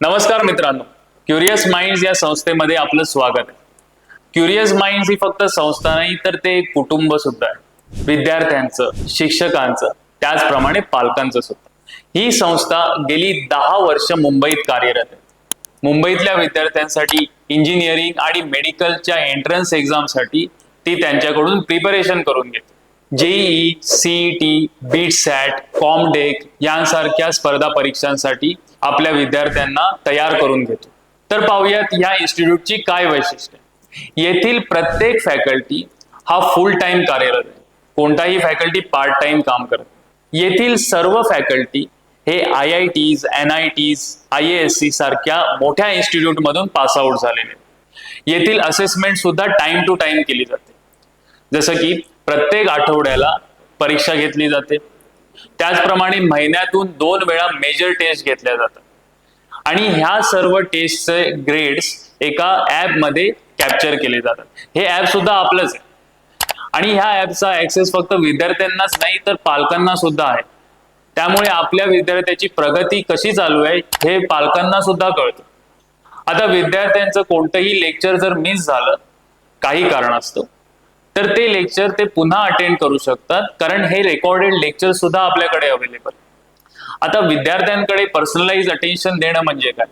नमस्कार मित्रांनो. Curious minds या संस्थेमध्ये आपलं स्वागत आहे. क्युरियस माइंड्स ही फक्त संस्था नाही तर ते एक कुटुंब सुद्धा आहे. विद्यार्थ्यांचं शिक्षकांचं त्याचप्रमाणे पालकांचं सुद्धा. ही संस्था गेली दहा वर्ष मुंबईत कार्यरत आहे. मुंबईतल्या विद्यार्थ्यांसाठी इंजिनिअरिंग आणि मेडिकलच्या एंट्रन्स एक्झामसाठी ती त्यांच्याकडून प्रिपरेशन करून घेते JEE CET BITSAT COMEDK यांसारख्या स्पर्धा परीक्षांसाठी आपल्या विद्यार्थ्यांना तयार करून घेतो. तर पाहूयात या इन्स्टिट्यूटची काय वैशिष्ट्य येथील प्रत्येक फॅकल्टी हा फुल टाइम कार्यरत आहे. कोणताही फॅकल्टी पार्ट टाइम काम करत येथील सर्व फॅकल्टी हे I I Ts N I Ts I S C सारख्या मोठ्या इन्स्टिट्यूट मधून पास आउट झालेले येथील असेसमेंट सुद्धा टाइम टू टाइम केली जाते. जसं की प्रत्येक आठवड्याला परीक्षा घेतली जाते. त्याचप्रमाणे महिन्यातून दोन वेळा मेजर टेस्ट घेतल्या जातात. आणि ह्या सर्व टेस्टचे ग्रेड्स एका ऍपमध्ये कॅप्चर केले जातात. हे ऍप सुद्धा आपलंच आहे. आणि ह्या ऍपचा ऍक्सेस फक्त विद्यार्थ्यांनाच नाही तर पालकांना सुद्धा आहे. त्यामुळे आपल्या विद्यार्थ्याची प्रगती कशी चालू आहे हे पालकांना सुद्धा कळतं. आता विद्यार्थ्यांचं कोणतंही लेक्चर जर मिस झालं काही कारणास्तव तर ते लेक्चर ते पुन्हा अटेंड करू शकतात कारण हे रेकॉर्डेड लेक्चर सुद्धा आपल्याकडे अवेलेबल आता विद्यार्थ्यांकडे पर्सनलाइज अटेन्शन देणं म्हणजे काय?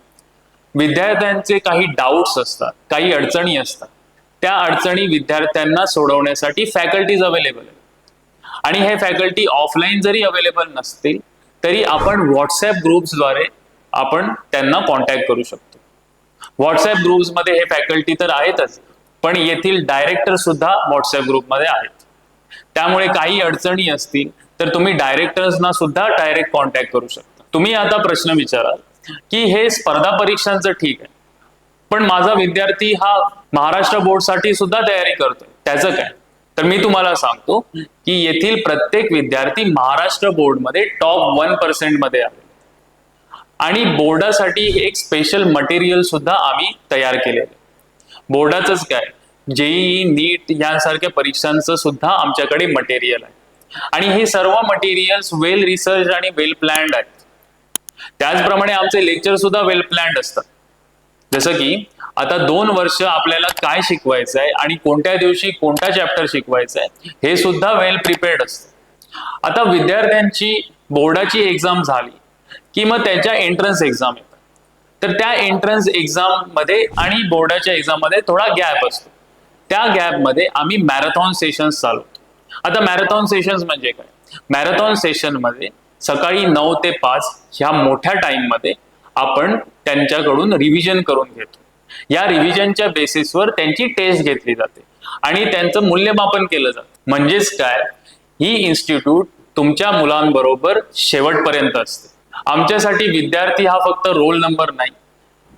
विद्यार्थ्यांचे काही डाऊट्स असतात काही अडचणी असतात. त्या अडचणी विद्यार्थ्यांना सोडवण्यासाठी फॅकल्टीज अवेलेबल आहे आणि हे फॅकल्टी ऑफलाईन जरी अवेलेबल नसतील तरी आपण व्हॉट्सअप ग्रुप्सद्वारे आपण त्यांना कॉन्टॅक्ट करू शकतो. व्हॉट्सअप ग्रुप्समध्ये हे फॅकल्टी तर आहेतच पण येथील डायरेक्टर सुद्धा व्हॉट्सअप ग्रुपमध्ये आहेत. त्यामुळे काही अडचणी असतील तर तुम्ही डायरेक्टर्सना सुद्धा डायरेक्ट कॉन्टॅक्ट करू शकता. तुम्ही आता प्रश्न विचाराल की हे स्पर्धा परीक्षांचं ठीक आहे पण माझा विद्यार्थी हा महाराष्ट्र बोर्डसाठी सुद्धा तयारी करतोय. त्याचं काय? तर मी तुम्हाला सांगतो की येथील प्रत्येक विद्यार्थी महाराष्ट्र बोर्डमध्ये टॉप वन पर्सेंटमध्ये आहे. आणि बोर्डासाठी एक स्पेशल मटेरियल सुद्धा आम्ही तयार केलेलं बोर्डाचंच काय? जेईई नीट यांसारख्या परीक्षांचं सुद्धा आमच्याकडे मटेरियल आहे. आणि हे सर्व मटेरियल्स वेल रिसर्च आणि वेल प्लॅन्ड आहेत. त्याचप्रमाणे आमचे लेक्चर सुद्धा वेल प्लॅन्ड असतात. जसं की आता दोन वर्ष आपल्याला काय शिकवायचं आहे आणि कोणत्या दिवशी कोणता चॅप्टर शिकवायचा आहे हे सुद्धा वेल प्रिपेअर्ड असतं. आता विद्यार्थ्यांची बोर्डाची एक्झाम झाली की मग त्याच्या एंट्रन्स एक्झाम आहे. तर त्या एंट्रन्स एक्झाममध्ये आणि बोर्डाच्या एक्झाममध्ये थोडा गॅप असतो. त्या गॅपमध्ये आम्ही मॅरेथॉन सेशन्स चालवतो आता मॅरेथॉन सेशन्स म्हणजे काय? मॅरेथॉन सेशनमध्ये सकाळी नऊ ते पाच ह्या मोठ्या टाइममध्ये आपण त्यांच्याकडून रिव्हिजन करून घेतो. या रिव्हिजनच्या बेसिसवर त्यांची टेस्ट घेतली जाते आणि त्यांचं मूल्यमापन केलं जातं. म्हणजेच काय? ही इन्स्टिट्यूट तुमच्या मुलांबरोबर शेवटपर्यंत असते. आमच्यासाठी विद्यार्थी हा फक्त रोल नंबर नाही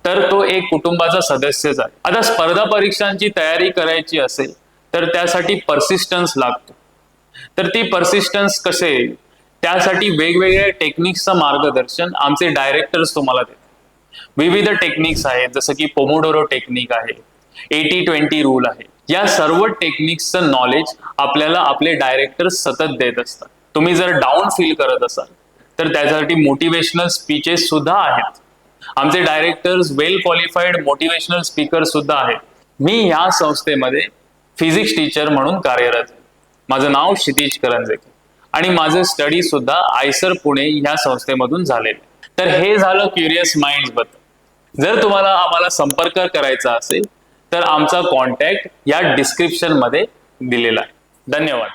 तर तो एक कुटुंबाचा सदस्यच आहे आता स्पर्धा परीक्षांची तयारी करायची असेल तर त्यासाठी परसिस्टन्स लागतो. तर ती परसिस्टन्स कसे? येईल त्यासाठी वेगवेगळ्या टेक्निक्सचं मार्गदर्शन आमचे डायरेक्टर्स तुम्हाला देतात. विविध टेक्निक्स आहेत जसं की पोमोडोरो टेक्निक आहे एटी ट्वेंटी रूल आहे. या सर्व टेक्निक्सचं नॉलेज आपल्याला आपले डायरेक्टर सतत देत असतात. तुम्ही जर डाऊन फील करत असाल तर त्याच्यासाठी मोटिवेशनल स्पीचेस सुद्धा आहेत. आमचे directors well qualified motivational speaker सुद्धा आहेत. मी ह्या संस्थेमध्ये फिजिक्स टीचर म्हणून कार्यरत माझं नाव क्षितिज करंजेकर आणि माझं स्टडी सुद्धा आयसर पुणे ह्या संस्थेमधून झालेले तर हे झालं क्युरियस माइंडबद्दल. जर तुम्हाला आम्हाला संपर्क करायचा असेल तर आमचा कॉन्टॅक्ट या डिस्क्रिप्शनमध्ये दिलेला आहे. धन्यवाद.